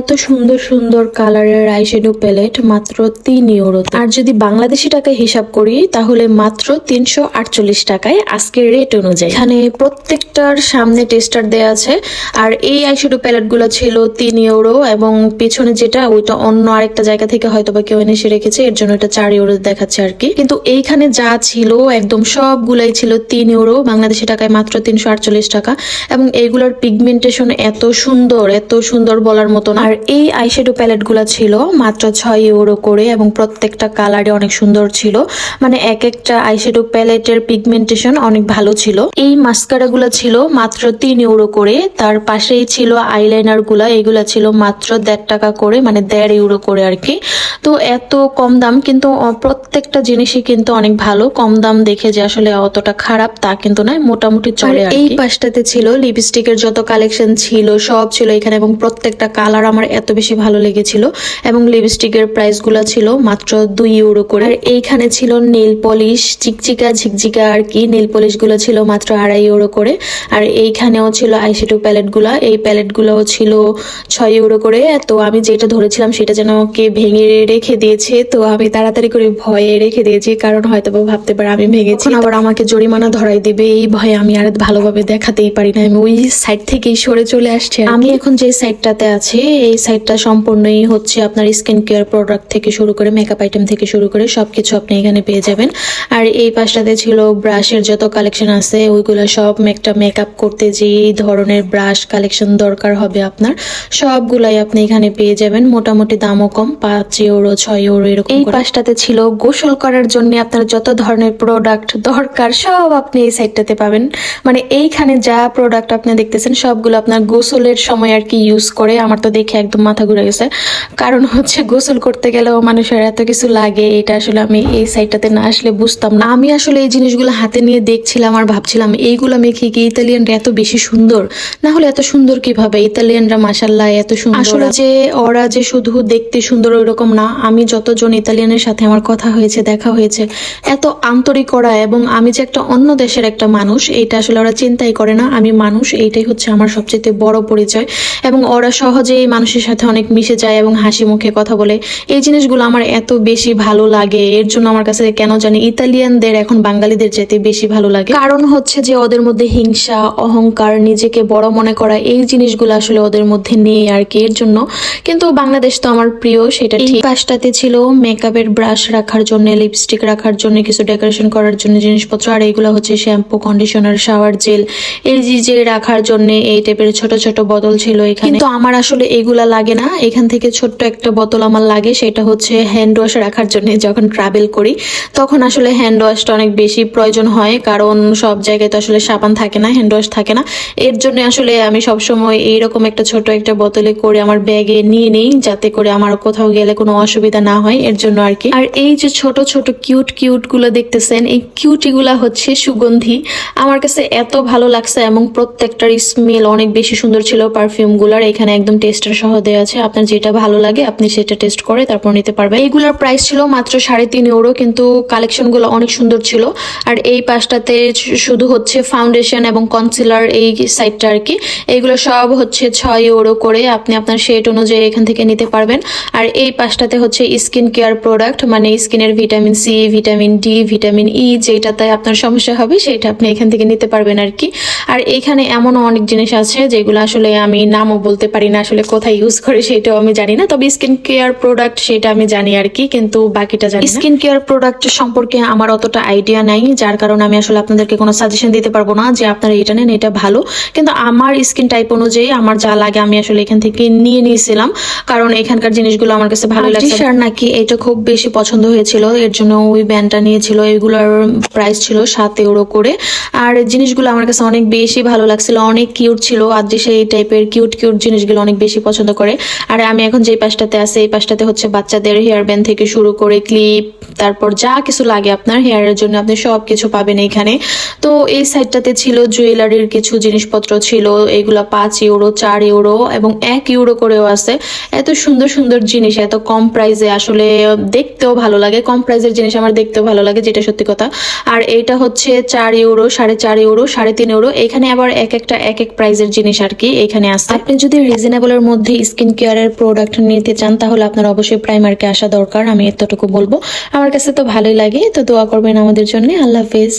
এত সুন্দর সুন্দর কালারের আইশ্যাডো প্যালেট মাত্র তিন ইউরো আর যদি বাংলাদেশি টাকায় হিসাব করি, তাহলে মাত্র তিনশো আটচল্লিশ টাকায় আজকের রেট অনুযায়ী। এখানে প্রত্যেকটার সামনে টেস্টার দেয়া আছে। আর এই আইশ্যাডো প্যালেটগুলো ছিল তিন ইউরো এবং পিছনে যেটা, ওইটা অন্য আরেকটা জায়গা থেকে হয়তো বা কেউ এনে এসে রেখেছে, এর জন্য এটা চার ইউরো দেখাচ্ছে আর কি। কিন্তু এইখানে যা ছিল, একদম সবগুলাই ছিল তিন ইউরো, বাংলাদেশি টাকায় মাত্র তিনশো আটচল্লিশ টাকা। এবং এইগুলোর পিগমেন্টেশন এত সুন্দর এত সুন্দর বলার মতন আর এই আইশ্যাডো প্যালেটগুলা ছিল মাত্র ছয় ইউরো করে এবং প্রত্যেকটা কালারে অনেক সুন্দর ছিল। মানে এক একটা আইশ্যাডো প্যালেটের পিগমেন্টেশন অনেক ভালো ছিল। এই মাস্কারা গুলা ছিল মাত্র তিন ইউরো করে তার পাশেই ছিল আইলাইনারগুলা এগুলা ছিল মাত্র দেড় টাকা করে মানে দেড় ইউরো করে আর কি। তো এত কম দাম কিন্তু প্রত্যেকটা জিনিসই কিন্তু অনেক ভালো। কম দাম দেখে যে আসলে অতটা খারাপ তা কিন্তু নয় মোটামুটি চলে এই পাশটাতে ছিল লিপস্টিকের যত কালেকশন ছিল সব ছিল এখানে এবং প্রত্যেকটা কালার আমার এত বেশি ভালো লেগেছিল এবং লিপস্টিকের প্রাইসগুলো ছিল মাত্র দুই ইউরো করে। আর এইখানে ছিল নীল পলিশ চিকচিকা ঝিকঝিকা আর কি। নীল পলিশগুলো ছিল মাত্র আড়াই ইউরো করে। আর এইখানেও ছিল আইশ্যাডো প্যালেটগুলা এই প্যালেটগুলোও ছিল ছয় ইউরো করে। তো আমি যেটা ধরেছিলাম সেটা যেন কে ভেঙে রেখে দিয়েছে। তো আমি তাড়াতাড়ি করে ভয়ে রেখে দিয়েছি। কারণ হয়তো বা ভাবতে পারে আমি ভেঙেছি। আবার আমাকে জরিমানা ধরাই দিবে। এই ভয়ে আমি আর ভালোভাবে দেখাতেই পারি না। আমি ওই সাইড থেকেই সরে চলে আসছি আমি এখন যে সাইডটাতে আছি এই সাইটটা সম্পূর্ণই হচ্ছে আপনার স্কিন কেয়ার প্রোডাক্ট থেকে শুরু করে মেকআপ আইটেম থেকে শুরু করে সবকিছু আপনি এখানে পেয়ে যাবেন। আর এই পাশটাতে ছিল ব্রাশের যত কালেকশন আছে ওইগুলো সব একটা মেকআপ করতে যে ধরনের ব্রাশ কালেকশন দরকার হবে আপনার সবগুলাই আপনি এখানে পেয়ে যাবেন। মোটামুটি দামও কম পাঁচ ইউরো ছয় ইউরো এরকম এই পাশটাতে ছিল গোসল করার জন্য আপনার যত ধরনের প্রোডাক্ট দরকার সব আপনি এই সাইডটাতে পাবেন। মানে এইখানে যা প্রোডাক্ট আপনি দেখতেছেন সবগুলো আপনার গোসলের সময় আর কি ইউজ করে আমার তো দেখে একদম মাথা ঘুরে গেছে। কারণ হচ্ছে গোসল করতে গেলেও মানুষের এত কিছু লাগে এটা আসলে আমি এই সাইডটাতে না আসলে বুঝতাম না। আমি আসলে এই জিনিসগুলো হাতে নিয়ে দেখছিলাম আর ভাবছিলাম, এইগুলো মেখে কি ইতালিয়ানরা এত বেশি সুন্দর? না হলে এত সুন্দর কীভাবে? ইতালিয়ানরা মাসাল্লাহ এত সুন্দর। আসলে যে ওরা যে শুধু দেখতে সুন্দর ওইরকম না, আমি যতজন ইতালিয়ানের সাথে আমার কথা হয়েছে, দেখা হয়েছে, এত আন্তরিক ওরা এবং আমি যে একটা অন্য দেশের একটা মানুষ, এইটা আসলে ওরা চিন্তাই করে না। আমি মানুষ, এইটাই হচ্ছে আমার সবচেয়ে বড় পরিচয়। এবং ওরা সহজেই মানুষের সাথে অনেক মিশে যায় এবং হাসি মুখে কথা বলে। এই জিনিসগুলো আমার এত বেশি ভালো লাগে, এর জন্য আমার কাছে কেন জানি ইতালিয়ানদের এখন বাঙালিদের যেতে বেশি ভালো লাগে। কারণ হচ্ছে যে ওদের মধ্যে হিংসা, অহংকার, নিজেকে বড় মনে করা, এই জিনিসগুলো আসলে ওদের মধ্যে নেই আর কি, এর জন্য। কিন্তু বাংলাদেশ তো আমার প্রিয়, সেটা ঠিক। পাশটাতে ছিল মেকআপের ব্রাশ রাখার জন্য লিপস্টিক রাখার জন্য, কিছু ডেকোরেশন করার জন্য জিনিসপত্র। আর এইগুলো হচ্ছে শ্যাম্পু কন্ডিশনার শাওয়ার জেল এই যে রাখার জন্য এই টাইপের ছোট ছোট বোতল ছিল এখানে। কিন্তু আমার আসলে এগুলা লাগে না। এখান থেকে ছোট্ট একটা বোতল আমার লাগে, সেটা হচ্ছে হ্যান্ড ওয়াশ রাখার জন্য যখন ট্রাভেল করি, তখন আসলে হ্যান্ড ওয়াশটা অনেক বেশি প্রয়োজন হয়, কারণ সব জায়গায় তো আসলে সাবান থাকে না হ্যান্ড ওয়াশ থাকে না। এর জন্য আসলে আমি সবসময় এইরকম একটা ছোট একটা বোতলে করে আমার ব্যাগে নিয়ে নেই, যাতে করে আমার কোথাও গেলে কোনো অসুবিধা না হয়, এর জন্য আর কি। আর এই যে ছোট ছোট কিউট কিউটগুলো দেখতেছেন, এই কিউটি গুলা হচ্ছে সুগন্ধি। আমার কাছে এত ভালো লাগছে এবং প্রত্যেকটার স্মেল অনেক বেশি সুন্দর ছিল পারফিউমগুলার, এখানে একদম টেস্টার সহ দেওয়া আছে। আপনার যেটা ভালো লাগে, আপনি সেটা টেস্ট করে তারপর নিতে পারবেন। এইগুলোর প্রাইস ছিল মাত্র সাড়ে তিন ইউরো কিন্তু কালেকশনগুলো অনেক সুন্দর ছিল। আর এই পাশটাতে শুধু হচ্ছে ফাউন্ডেশন এবং কনসিলার এই সাইডটা আর কি। এইগুলো সব হচ্ছে ছয় ইউরো করে আপনি আপনার শেড অনুযায়ী এখান থেকে নিতে পারবেন। আর এই পাশটাতে হচ্ছে স্কিন কেয়ার প্রোডাক্ট মানে স্কিনের vitamin C vitamin D vitamin E যেটাতে আপনার সমস্যা হবে, সেটা আপনি এখান থেকে নিতে পারবেন আর কি। আর এখানে এমন অনেক জিনিস আছে যেগুলো আসলে আমি নামও বলতে পারি না আসলে কোথায় ইউজ করে সেটাও আমি জানি না। তবে স্কিন কেয়ার প্রোডাক্ট সেটা আমি জানি আর কি কিন্তু বাকিটা জানি স্কিন কেয়ার প্রোডাক্ট সম্পর্কে আমার অতটা আইডিয়া নাই যার কারণে আমি আসলে আপনাদেরকে কোনো সাজেশন দিতে পারব না যে আপনারা এটা নেন এটা ভালো। কিন্তু আমার স্কিন টাইপ অনুযায়ী আমার যা লাগে আমি আসলে এখান থেকে নিয়ে নিয়েছিলাম কারণ এখানকার জিনিসগুলো আমার কাছে ভালো লাগছে। আর নাকি এটা খুব বেশি পছন্দ হয়েছিল এর জন্য ওই ব্যান্ডটা নিয়েছিল এগুলোর প্রাইস ছিল সাত ইউরো করে। আর জিনিসগুলো আমার কাছে অনেক বেশি ভালো লাগছিল, অনেক কিউট ছিল যে সেই টাইপের কিউট কিউট জিনিসগুলো অনেক বেশি পছন্দ করে। আর আমি এখন যেই পাশটাতে আছে, এই পাশটাতে হচ্ছে বাচ্চাদের হেয়ার ব্যান্ড থেকে শুরু করে ক্লিপ তারপর যা কিছু লাগে আপনার হেয়ারের জন্য আপনি সব কিছু পাবেন এখানে। তো এই সাইডটাতে ছিল জুয়েলারির কিছু জিনিসপত্র ছিল, এগুলো পাঁচ ইউরো চার ইউরো এবং এক ইউরো করেও আছে। এত সুন্দর সুন্দর জিনিস, এত কম প্রাইসে আসলে দেখতেও ভালো লাগে, কম প্রাইসের জিনিস আমার দেখতেও ভালো লাগে, যেটা সত্যি কথা। আর এইটা হচ্ছে চার ইউরো সাড়ে চার ইউরো সাড়ে তিন ইউরো এখানে আবার এক একটা, এক এক প্রাইজের জিনিস আর কি এখানে আসছে। আপনি যদি রিজনেবলের মধ্যে স্কিন কেয়ারের প্রোডাক্ট নিতে চান, তাহলে আপনার অবশ্যই প্রাইমার্কে আসা দরকার, আমি এতটুকু বলব। আমার কাছে তো ভালোই লাগে, তো দোয়া করবেন আমাদের জন্য। আল্লাহ হাফেজ।